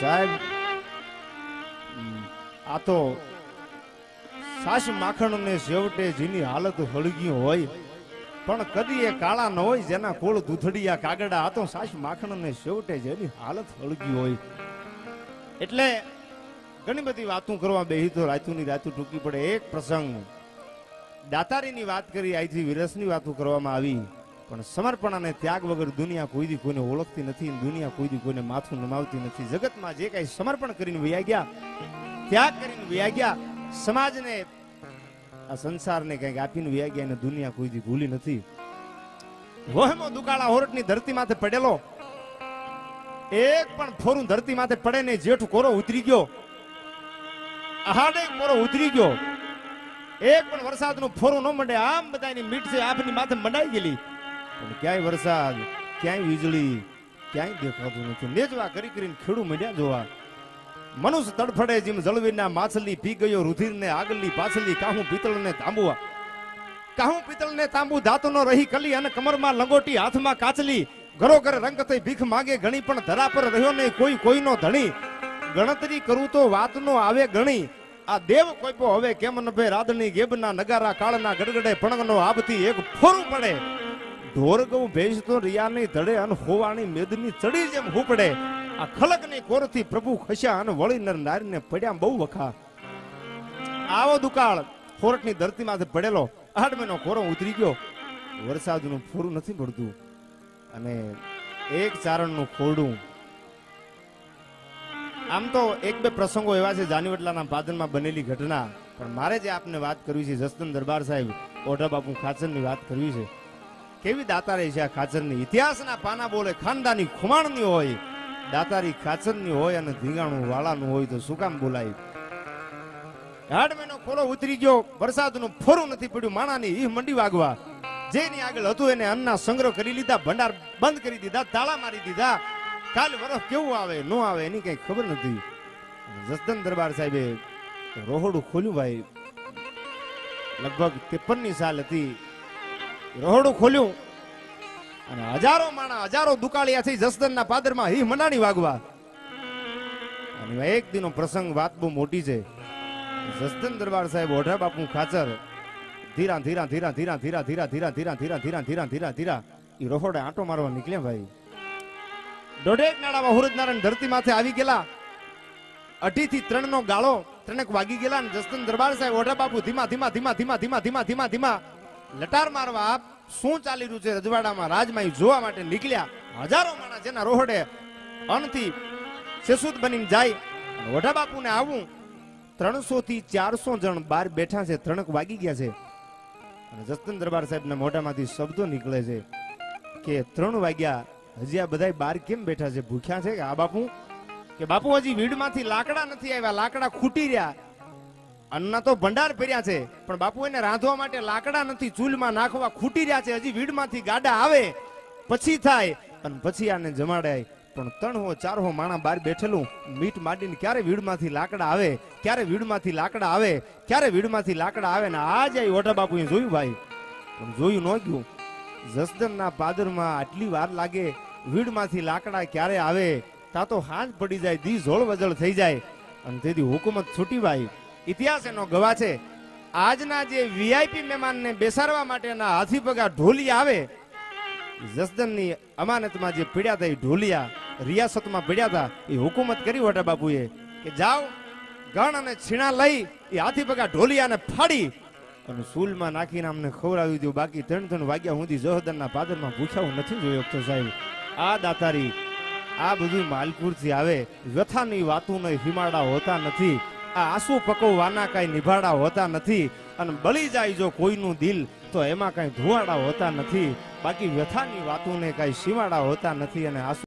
સાહેબ આ તો સાસ માખણ ને છેવટે જેની હાલત હળગી હોય, પણ કદી એ કાળા ન હોય જેના કોળ દૂધડિયા કાગડા, આ તો સાસ માખણ ને છેવટે જેની હાલત હળગી હોય. એટલે ઘણી બધી વાતો કરવા બેહી તો રાતુની રાતું ટૂંકી પડે. એક પ્રસંગ, દાતારીની વાત કરી અહીંથી વિરસની વાતો કરવામાં આવી. પણ સમર્પણ અને ત્યાગ વગર દુનિયા કોઈ દી કોઈને ઓળખતી નથી દુનિયા કોઈ દી કોઈને માથું નમાવતી નથી. જગતમાં જે કઈ સમર્પણ કરીને વયા ગયા, ત્યાગ કરીને વયા ગયા, સમાજને આ સંસારને કંઈક આપીને વયા ગયા અને દુનિયા કોઈ દી ભૂલી નથી. વહેમો દુકાળા હોરટની ધરતી માથે પડેલો. એક પણ ફોરું ધરતી માથે પડે ને જેઠ કોરો ઉતરી ગયો. આહાડે મોરો ઉતરી ગયો. એક પણ વરસાદનું ફોરું ન મંડે. આમ બધાની મીઠ છે આપની માથે મંડાઈ ગયેલી. પણ ક્યાંય વરસાદ, ક્યાંય વીજળી, ક્યાંય દેખાતું નથી. નેજવા કરી કરીને ખેડૂ મંડ્યા જોવા. મનુષ્ય તડફડે જેમ જળવીના માછલી પી ગયો, રુધિરને આગલી પાછલી કાહું પિત્તળને તાંબુઆ કાહું પિત્તળને તાંબુ ધાતુનો રહી કલી અને કમરમાં લંગોટી હાથમાં કાચલી. ઘરો ઘર રંગ થઈ ભીખ માગે ઘણી પણ ધરા પર રહ્યો નહીં કોઈ કોઈનો ધણી. ગણતરી કરું તો વાતનો આવે ગણી. આ દેવ કોઈપો હવે કેમ ન ભે? રાદની ગેબના નગારા કાળના ગડગડે, પણગનો આબથી એક ફોરું પડે. ઢોર ગૌ ભેંસ તો રિયાની ધડે અન હોવાની મેદની ચડી જેમ હુપડે. આ ખલકની કોરથી પ્રભુ ખસ્યા અને વળી નર નારીને પડ્યા બહુ વખા. આવો દુકાળ, ખોરટની ધરતીમાંથી પડેલો આઠ મહિનો કોરો ઉતરી ગયો. વરસાદનું ફોરું નથી પડતું. અને એક ચારણનું ખોરડું. આમ તો એક બે પ્રસંગો એવા છે જાનીવટલાના પાદનમાં બનેલી ઘટના. પણ મારે જે આપને વાત કરવી છે, જસદન દરબાર સાહેબ ઓઢા બાપુ ખાચરની વાત કરવી છે. કેવી દાતારી છે આ ખાચરની ઇતિહાસના પાના બોલે ખાનદાની ખુમાણની હોય, દાતારી ખાચરની હોય અને ધીંગાણું વાળાનું હોય તો શું કામ બોલાય? આઠ મહિનો ખોલો ઉતરી ગયો, વરસાદનું ફોરું નથી પડ્યું, માણાની ઈ મંડી વાગવા. જેની આગળ હતું એને અન્નના સંગ્રહ કરી લીધા, ભંડાર બંધ કરી દીધા તાળા મારી દીધા. કાલ વરસ કેવું આવે, નો આવે એની કઈ ખબર નથી. જસદન દરબાર સાહેબે રોહડું ખોલ્યું ભાઈ. લગભગ ત્રેપનની સાલ હતી. રોહડું ખોલ્યું અને હજારો માણા હજારો દુકાળિયા થઈ જસદનના પાદરમાં હી મનાની વાગવા અને એક દિનો પ્રસંગ વાત બહુ મોટી છે જસદન દરબાર સાહેબ ઓઢા બાપુ ખાચર ધીરા ધીરા ધીરા ધીરા ધીરા ધીરા ધીરા ધીરા ધીરા ધીરા ધીરા ધીરા ધીરા એ રોહડે આંટો મારવા નીકળ્યા ભાઈ દોઢેક નાળામાં હુરજનારાયણ ધરતી માથે આવી ગયેલા અઢી થી ત્રણ નો ગાળો ત્રણેક વાગી ગયેલા જસદન દરબાર સાહેબ ઓઢા બાપુ ધીમા ધીમા ધીમા ધીમા ધીમા ધીમા ધીમા ધીમા લટાર મારવા શું ચાલી રહ્યું છે? રજવાડામાં રાજમાં જોવા માટે નીકળ્યા. હજારો માણસ જેના રોહડે અનથી શેસુદ બનીને જાય. વઢા બાપુને આવું. ત્રણસો થી ચારસો જણ બહાર બેઠા છે, ત્રણક વાગી ગયા છે. અને જસ્તન દરબાર સાહેબના મોઢામાંથી શબ્દો નીકળે છે કે ત્રણ વાગ્યા હજી આ બધા બહાર કેમ બેઠા છે? ભૂખ્યા છે કે આ બાપુ? કે બાપુ, હજી વીડમાંથી લાકડા નથી આવ્યા, લાકડા ખૂટી રહ્યા. અન્ના તો ભંડાર ફેર્યા છે, પણ બાપુ એને રાંધવા માટે લાકડા નથી, ચૂલમાં નાખવા ખૂટી રહ્યા છે. હજી વીડમાંથી ગાડા આવે, પછી થાય અને પછી આને જમાડાય. પણ ત્રણ હો ચાર હો માણા બહાર બેઠેલું, મીટ માંડીને ક્યારે વીડમાંથી લાકડા આવે, ક્યારે વીડમાંથી લાકડા આવે, ક્યારે વીડમાંથી લાકડા આવે ને આ જાય ઓઢા બાપુએ જોયું ભાઈ. પણ જોયું ન ગયું. જસદનના પાદરમાં આટલી વાર લાગે, વીડમાંથી લાકડા ક્યારે આવે, તા તો હાથ પડી જાય, દી ઝોળ વજળ થઈ જાય. અને તેથી હુકુમત છૂટી ભાઈ. ઇતિહાસ એનો ગવા છે આજના જે વીઆઈપી મહેમાનને બેસાડવા માટેના હાથી પગા ઢોલી આવે જસદનની અમાનતમાં જે પીડ્યા હતા એ ઢોલિયા, રિયાસતમાં પીડ્યા હતા, એ હુકુમત કરી વટા બાપુએ કે જાઓ, ગણ અને છીણા લઈ, એ હાથી પગા ઢોલિયાને ફાડી અને સૂલમાં નાખીને અમને ખવડાવી દીધું બાકી ત્રણ ત્રણ વાગ્યા સુધી જહોદરના પાદરમાં ભૂખ્યા નથી જોયો તો સાહેબ. આ દાતારી, આ બધું માલપુરથી આવે. વ્યથાની વાતું હિમાડા હોતા નથી. આ આંસુ પકવવાના કાંઈ નિભાડા હોતા નથી. અને બળી જાય જો કોઈનું દિલ, તો એમાં કાંઈ ધુવાડા હોતા નથી. બાકી વ્યથાની વાતોને કાંઈ સીવાડા હોતા નથી અને આંસુ